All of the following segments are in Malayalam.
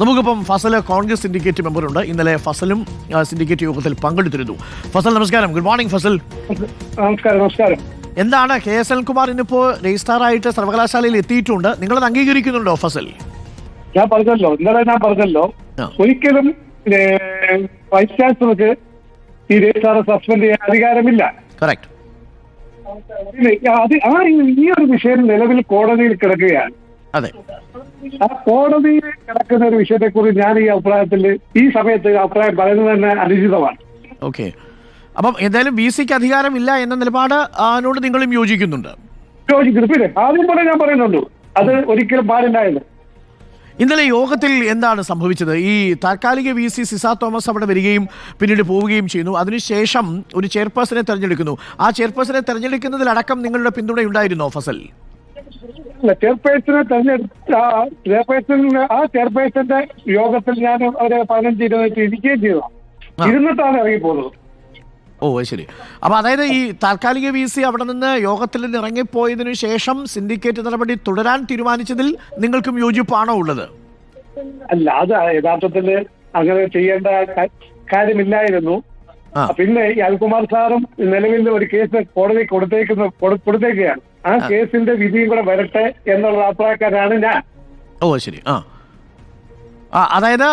നമുക്കിപ്പം ഫസൽ കോൺഗ്രസ് സിൻഡിക്കേറ്റ് മെമ്പറുണ്ട്. ഇന്നലെ ഫസലും സിൻഡിക്കേറ്റ് യോഗത്തിൽ പങ്കെടുത്തിരുന്നു. ഫസൽ നമസ്കാരം. Good morning Fazal. നമസ്കാരം നമസ്കാരം. എന്താണ് കെ എസ് എൽകുമാർ ഇന്നിപ്പോ രജിസ്ട്രാർ ആയിട്ട് സർവകലാശാലയിൽ എത്തിയിട്ടുണ്ട്? നിങ്ങളത് അംഗീകരിക്കുന്നുണ്ടോ ഫസൽ? ഞാൻ പറഞ്ഞല്ലോ. ഇന്നലെ ഞാൻ പറഞ്ഞല്ലോ. ഒരിക്കലും വൈസ് ചാൻസലർക്ക് ഈ രജിസ്ട്രാറെ സസ്പെൻഡ് ചെയ്യാൻ അധികാരമില്ല. കറക്റ്റ് പിന്നെ അത് ആ ഈ ഒരു വിഷയം നിലവിൽ കോടതിയിൽ കിടക്കുകയാണ്. അതെ. ആ കോടതിയിൽ കിടക്കുന്ന ഒരു വിഷയത്തെ വിഷയത്തെക്കുറിച്ച് ഞാൻ ഈ അഭിപ്രായത്തിൽ ഈ സമയത്ത് അഭിപ്രായം പറയുന്നത് തന്നെ അനുചിതമാണ് ഓക്കെ. അപ്പം എന്തായാലും ബി സിക്ക് അധികാരമില്ല എന്ന നിലപാട് അതിനോട് നിങ്ങളും യോജിക്കുന്നുണ്ട്. യോജിക്കുന്നു. പിന്നെ ആദ്യം പോലെ ഞാൻ പറയുന്നുണ്ട് അത് ഒരിക്കലും പാടില്ലായിരുന്നു ഇന്നലെ യോഗത്തിൽ എന്താണ് സംഭവിച്ചത്? ഈ താൽക്കാലിക വി സി സിസ തോമസ് അവിടെ വരികയും പിന്നീട് പോവുകയും ചെയ്യുന്നു. അതിനുശേഷം ഒരു ചെയർപേഴ്സണെ തെരഞ്ഞെടുക്കുന്നു. ആ ചെയർപേഴ്സണെ തെരഞ്ഞെടുക്കുന്നതിലടക്കം നിങ്ങളുടെ പിന്തുണയുണ്ടായിരുന്നോ ഫസൽ? ചെയർപേഴ്സണെ തെരഞ്ഞെടുത്ത ആ ചെയർപേഴ്സൺ ആ ചെയർപേഴ്സന്റെ യോഗത്തിൽ ഞാൻ അവരെ പതിനഞ്ച് ഇരുപത് ഇരിക്കുകയും ചെയ്തു. ഇരുന്നിട്ടാണ് ഇറങ്ങി പോകുന്നത് ഓ ശരി. അപ്പൊ അതായത് ഈ താൽക്കാലിക വി സി അവിടെ നിന്ന് യോഗത്തിൽ നിന്ന് ഇറങ്ങിപ്പോയതിനു ശേഷം സിൻഡിക്കേറ്റ് നടപടി തുടരാൻ തീരുമാനിച്ചതിൽ നിങ്ങൾക്കും യോജിപ്പാണോ ഉള്ളത്? അല്ല അത് യഥാർത്ഥത്തിൽ അങ്ങനെ ചെയ്യേണ്ട കാര്യമില്ലായിരുന്നു. പിന്നെ ഈ അൽകുമാർ സാറും നിലവിൽ ഒരു കേസ് കോടതി കൊടുത്തേക്കുന്ന കൊടുത്തേക്കുകയാണ്. ആ കേസിന്റെ വിധിയും കൂടെ വരട്ടെ എന്നുള്ള അഭിപ്രായക്കാരാണ് ഞാൻ. ഓ ശരി. ആ. അതായത്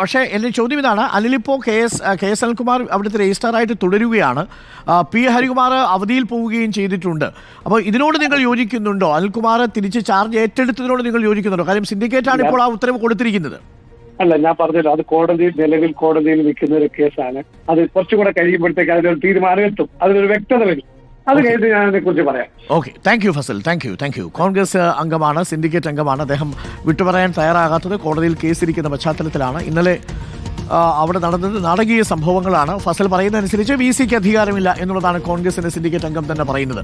പക്ഷേ എന്റെ ചോദ്യം ഇതാണ്. അനിലിപ്പോൾ K S K S Anilkumar അവിടുത്തെ രജിസ്ട്രാറായിട്ട് തുടരുകയാണ്. പി ഹരികുമാർ അവധിയിൽ പോവുകയും ചെയ്തിട്ടുണ്ട്. അപ്പോൾ ഇതിനോട് നിങ്ങൾ യോജിക്കുന്നുണ്ടോ? അനിൽകുമാർ തിരിച്ച് ചാർജ് ഏറ്റെടുത്തതിനോട് നിങ്ങൾ യോജിക്കുന്നുണ്ടോ? കാര്യം സിൻഡിക്കേറ്റാണ് ഇപ്പോൾ ആ ഉത്തരവ് കൊടുത്തിരിക്കുന്നത്. അല്ല ഞാൻ പറഞ്ഞല്ലോ അത് കോടതി നിലവിൽ കോടതിയിൽ നിൽക്കുന്ന ഒരു കേസാണ്. അത് കുറച്ചുകൂടെ കഴിയുമ്പോഴത്തേക്ക് അതിനൊരു തീരുമാനം എത്തും. അതിനൊരു വ്യക്തത വരും. അത് കഴിഞ്ഞ് ഞാൻ അതിനെക്കുറിച്ച് പറയാം. Okay thank you Fazal thank you thank you Congress അംഗമാണ് സിൻഡിക്കേറ്റ് അംഗമാണ്. അദ്ദേഹം വിട്ടുപറയാൻ തയ്യാറാകാത്തത് കോടതിയിൽ കേസിരിക്കുന്ന പശ്ചാത്തലത്തിലാണ്. ഇന്നലെ അവിടെ നടന്നത് നാടകീയ സംഭവങ്ങളാണ്. ഫസൽ പറയുന്നതനുസരിച്ച് വി സിക്ക് അധികാരമില്ല എന്നുള്ളതാണ് കോൺഗ്രസിന്റെ സിൻഡിക്കേറ്റ് അംഗം തന്നെ പറയുന്നത്.